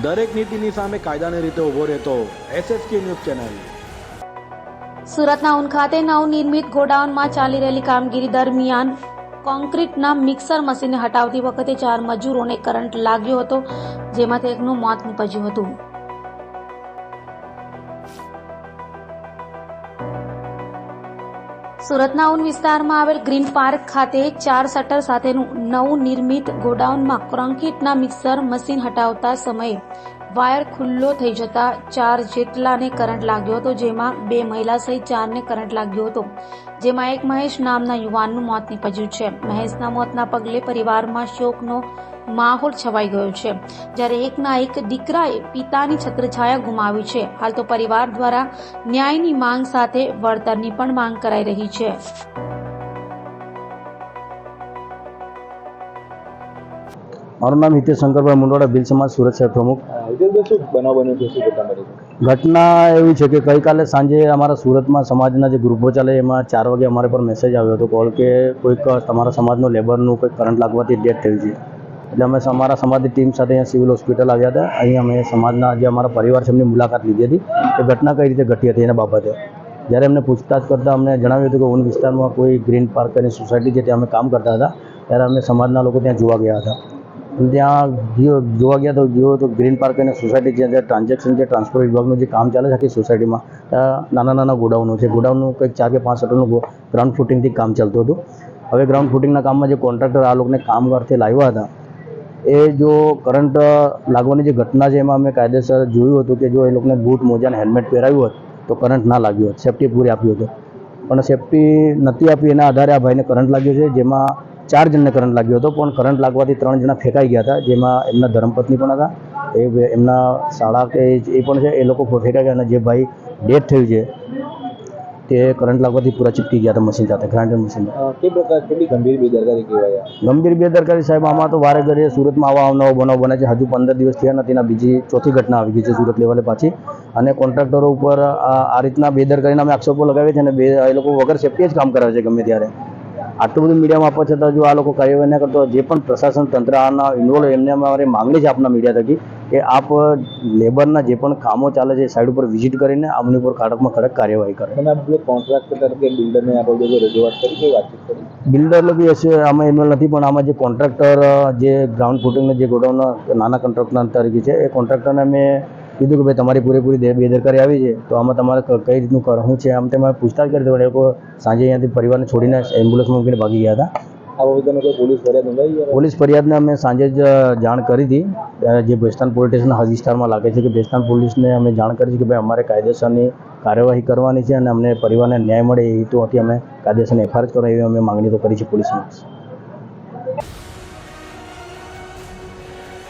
દરેક નીતિની સામે કાયદાની રીતે ઊભો રહેતો એસએસકે ન્યૂઝ ચેનલ. સુરતના ઉન ખાતે નવનિર્મિત ગોડાઉનમાં ચાલી રહેલી કામગીરી દરમિયાન કોન્ક્રીટના મિક્સર મશીનને હટાવતી વખતે ચાર મજૂરોને કરંટ લાગ્યો હતો, જેમાંથી એકનું મોત નીપજ્યું હતું. સુરતના ઉન વિસ્તારમાં આવેલ ગ્રીન પાર્ક ખાતે ચાર શટર સાથેનું નવું નિર્મિત ગોડાઉનમાં કોન્ક્રીટના મિક્સર મશીન હટાવતા સમયે વાયર ખુલ્લો થઈ જતા ચાર જેટલાને કરંટ લાગ્યો હતો, જેમાં બે મહિલા સહિત ચારને કરંટ લાગ્યો હતો. જેમાં એક મહેશ નામના યુવાનનું મોત નીપજ્યું છે. મહેશના મોતના પગલે પરિવારમાં શોકનો માહોલ છવાઈ ગયો છે. જ્યારે એકના એક દીકરાએ પિતાની છત્રછાયા ગુમાવી છે. હાલ તો પરિવાર દ્વારા ન્યાયની માંગ સાથે વળતરની પણ માંગ કરાઈ રહી છે. મારું નામ હિતેશ શંકરભાઈ મુંડવાડા ભીલ સમાજ સુરત શહેર પ્રમુખ. ઘટના એવી છે કે ગઈકાલે સાંજે અમારા સુરતમાં સમાજના જે ગ્રુપો ચાલે એમાં ચાર વાગે અમારે પર મેસેજ આવ્યો હતો કોલ કે કોઈક તમારા સમાજનો લેબરનું કોઈક કરંટ લાગવાથી ડેથ થયું છે. એટલે અમે અમારા સમાજની ટીમ સાથે અહીંયા સિવિલ હોસ્પિટલ આવ્યા હતા. અહીં અમે સમાજના જે અમારા પરિવાર છે એમની મુલાકાત લીધી હતી. એ ઘટના કઈ રીતે ઘટી હતી એના બાબતે. જ્યારે એમને પૂછતાછ કરતાં અમને જણાવ્યું હતું કે ઊન વિસ્તારમાં કોઈ ગ્રીન પાર્ક અને સોસાયટી છે ત્યાં અમે કામ કરતા હતા. ત્યારે અમે સમાજના લોકો ત્યાં જોવા ગયા હતા. ત્યાં જોવા ગયા તો જોયો તો ગ્રીન પાર્ક અને સોસાયટી જ્યાં જ્યાં ટ્રાન્ઝેક્શન જે ટ્રાન્સપોર્ટ વિભાગનું જે કામ ચાલે છે આખી સોસાયટીમાં નાના નાના ગોડાઉનો છે. ગોડાઉનનું કંઈક ચાર કે પાંચ શટરનું ગ્રાઉન્ડ ફૂટિંગથી કામ ચાલતું હતું. હવે ગ્રાઉન્ડ ફૂટિંગના કામમાં જે કોન્ટ્રાક્ટર આ લોકોને કામ કરતે લાવ્યા હતા, એ જો કરંટ લાગવાની જે ઘટના છે એમાં અમે કાયદેસર જોયું હતું કે જો એ લોકોને બૂટ, મોજા અને હેલ્મેટ પહેરાવ્યું હોત, તો કરંટ ના લાગ્યો હોત. સેફટી પૂરી આપ્યું હતું. પણ સેફટી નથી આપી એના આધારે આ ભાઈને કરંટ લાગ્યો છે, જેમાં ચાર જણને કરંટ લાગ્યો હતો પણ કરંટ લાગવાથી ત્રણ જણા ફેંકાઈ ગયા હતા જેમાં એમના ધર્મપત્ની પણ હતા એ એમના શાળા કે એ પણ છે એ લોકો ફેંકાઈ ગયા અને જે ભાઈ ડેથ થયું છે તે કરંટ લાગવાથી પૂરા ચીપકી ગયા હતા મશીન સાથે ગ્રાઇન્ડર મશીન પ્રકાર કેટલી ગંભીર બેદરકારી કહેવાય ગંભીર બેદરકારી સાહેબ આમાં તો વારે ઘરે સુરતમાં આવા આવનારો બનાવ બને છે હજુ પંદર દિવસ થયા નથી ને બીજી ચોથી ઘટના આવી ગઈ છે સુરત લેવલે પાછી અને કોન્ટ્રાક્ટરો ઉપર આ આ રીતના બેદરકારીના અમે આક્ષેપો લગાવીએ છીએ અને બે એ લોકો વગર સેફટી જ કામ કરાવે છે ગમે ત્યારે. આટલું બધું મીડિયામાં આપવા છતાં જો આ લોકો કાર્યવાહી ન કરતો જે પણ પ્રશાસન તંત્ર આના ઇન્વોલ્વ એમને અમારી માંગણી છે આપના મીડિયા થકી કે આપ લેબરના જે પણ કામો ચાલે છે સાઈડ ઉપર વિઝિટ કરીને આમની ઉપર કડકમાં કડક કાર્યવાહી કરે. અને આપણે કોન્ટ્રાક્ટર કે બિલ્ડરને આપણે રજૂઆત કરી કે વાતચીત કરી? બિલ્ડર બી હશે આમાં ઇન્વોલ્વ નથી પણ આમાં જે કોન્ટ્રાક્ટર જે ગ્રાઉન્ડ ફૂટિંગના જે ગોડાઉન નાના કોન્ટ્રાક્ટર તરીકે છે એ કોન્ટ્રાક્ટરને મેં કીધું કે ભાઈ તમારી પૂરેપૂરી બેદરકારી આવી છે તો આમાં તમારે કઈ રીતનું કરવું છે આમ તેમાં પૂછતાછ કરી પણ એ લોકો સાંજે અહીંયાથી પરિવારને છોડીને એમ્બ્યુલન્સમાં મૂકીને ભાગી ગયા હતા. પોલીસ ફરિયાદને અમે સાંજે જ જાણ કરી હતી. જે ભેસ્તાન પોલીસ સ્ટેશન હદ વિસ્તારમાં લાગે છે કે ભેસ્તાન પોલીસને અમે જાણ કરી છે કે ભાઈ અમારે કાયદેસરની કાર્યવાહી કરવાની છે અને અમને પરિવારને ન્યાય મળે એ હેતુથી અમે કાયદેસરની એફઆઈઆર કરવા એવી અમે માગણી તો કરી છે પોલીસને